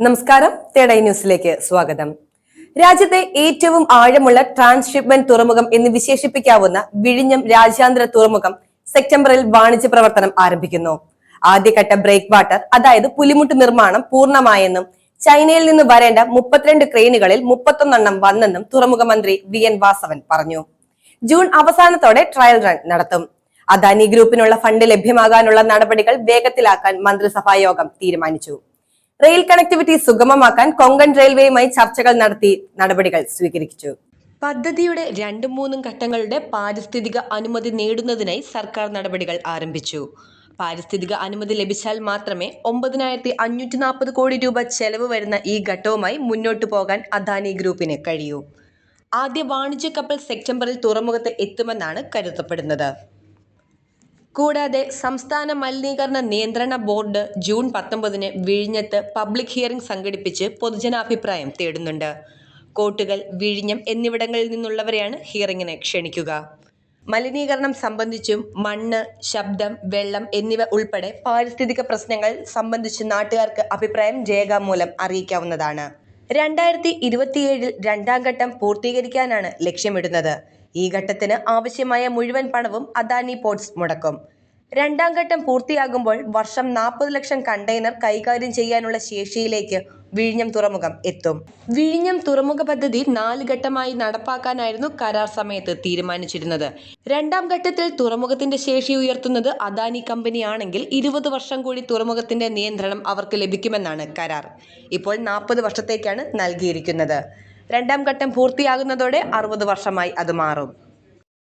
നമസ്കാരം. തേടൈ ന്യൂസിലേക്ക് സ്വാഗതം. രാജ്യത്തെ ഏറ്റവും ആഴമുള്ള ട്രാൻസ്ഷിപ്മെന്റ് തുറമുഖം എന്ന് വിശേഷിപ്പിക്കാവുന്ന വിഴിഞ്ഞം രാജ്യാന്തര തുറമുഖം സെപ്റ്റംബറിൽ വാണിജ്യ പ്രവർത്തനം ആരംഭിക്കുന്നു. ആദ്യഘട്ട ബ്രേക്ക് വാട്ടർ അതായത് പുലിമുട്ട് നിർമ്മാണം പൂർണമായെന്നും ചൈനയിൽ നിന്ന് വരേണ്ട മുപ്പത്തിരണ്ട് ക്രെയിനുകളിൽ മുപ്പത്തൊന്നെണ്ണം വന്നെന്നും തുറമുഖ മന്ത്രി വി എൻ വാസവൻ പറഞ്ഞു. ജൂൺ അവസാനത്തോടെ ട്രയൽ റൺ നടത്തും. അദാനി ഗ്രൂപ്പിനുള്ള ഫണ്ട് ലഭ്യമാകാനുള്ള നടപടികൾ വേഗത്തിലാക്കാൻ മന്ത്രിസഭാ യോഗം തീരുമാനിച്ചു. റെയിൽ കണക്ടിവിറ്റി സുഗമമാക്കാൻ കൊങ്കൺ റെയിൽവേയുമായി ചർച്ചകൾ നടത്തി നടപടികൾ സ്വീകരിച്ചു. പദ്ധതിയുടെ രണ്ടും മൂന്നും ഘട്ടങ്ങളുടെ പാരിസ്ഥിതിക അനുമതി നേടുന്നതിനായി സർക്കാർ നടപടികൾ ആരംഭിച്ചു. പാരിസ്ഥിതിക അനുമതി ലഭിച്ചാൽ മാത്രമേ ഒമ്പതിനായിരത്തി അഞ്ഞൂറ്റി നാൽപ്പത് കോടി രൂപ ചെലവ് വരുന്ന ഈ ഘട്ടവുമായി മുന്നോട്ടു പോകാൻ അദാനി ഗ്രൂപ്പിന് കഴിയൂ. ആദ്യ വാണിജ്യ കപ്പൽ സെപ്റ്റംബറിൽ തുറമുഖത്ത് എത്തുമെന്നാണ് കരുതപ്പെടുന്നത്. കൂടാതെ സംസ്ഥാന മലിനീകരണ നിയന്ത്രണ ബോർഡ് ജൂൺ പത്തൊമ്പതിന് വിഴിഞ്ഞത്ത് പബ്ലിക് ഹിയറിംഗ് സംഘടിപ്പിച്ച് പൊതുജനാഭിപ്രായം തേടുന്നുണ്ട്. കോട്ടുകൾ വിഴിഞ്ഞം എന്നിവിടങ്ങളിൽ നിന്നുള്ളവരെയാണ് ഹിയറിംഗിന് ക്ഷണിക്കുക. മലിനീകരണം സംബന്ധിച്ചും മണ്ണ് ശബ്ദം വെള്ളം എന്നിവ ഉൾപ്പെടെ പാരിസ്ഥിതിക പ്രശ്നങ്ങൾ സംബന്ധിച്ച് നാട്ടുകാർക്ക് അഭിപ്രായം രേഖാമൂലം അറിയിക്കാവുന്നതാണ്. രണ്ടായിരത്തി ഇരുപത്തിയേഴിൽ രണ്ടാം ഘട്ടം പൂർത്തീകരിക്കാനാണ് ലക്ഷ്യമിടുന്നത്. ഈ ഘട്ടത്തിന് ആവശ്യമായ മുഴുവൻ പണവും അദാനി പോർട്സ് മുടക്കും. രണ്ടാം ഘട്ടം പൂർത്തിയാകുമ്പോൾ വർഷം നാൽപ്പത് ലക്ഷം കണ്ടെയ്നർ കൈകാര്യം ചെയ്യാനുള്ള ശേഷിയിലേക്ക് വിഴിഞ്ഞം തുറമുഖം എത്തും. വിഴിഞ്ഞം തുറമുഖ പദ്ധതി നാല് ഘട്ടമായി നടപ്പാക്കാനായിരുന്നു കരാർ സമയത്ത് തീരുമാനിച്ചിരുന്നത്. രണ്ടാം ഘട്ടത്തിൽ തുറമുഖത്തിന്റെ ശേഷി ഉയർത്തുന്നത് അദാനി കമ്പനിയാണെങ്കിൽ ഇരുപത് വർഷം കൂടി തുറമുഖത്തിന്റെ നിയന്ത്രണം അവർക്ക് ലഭിക്കുമെന്നാണ് കരാർ. ഇപ്പോൾ നാൽപ്പത് വർഷത്തേക്കാണ് നൽകിയിരിക്കുന്നത്. രണ്ടാം ഘട്ടം പൂർത്തിയാകുന്നതോടെ അറുപത് വർഷമായി അത് മാറും.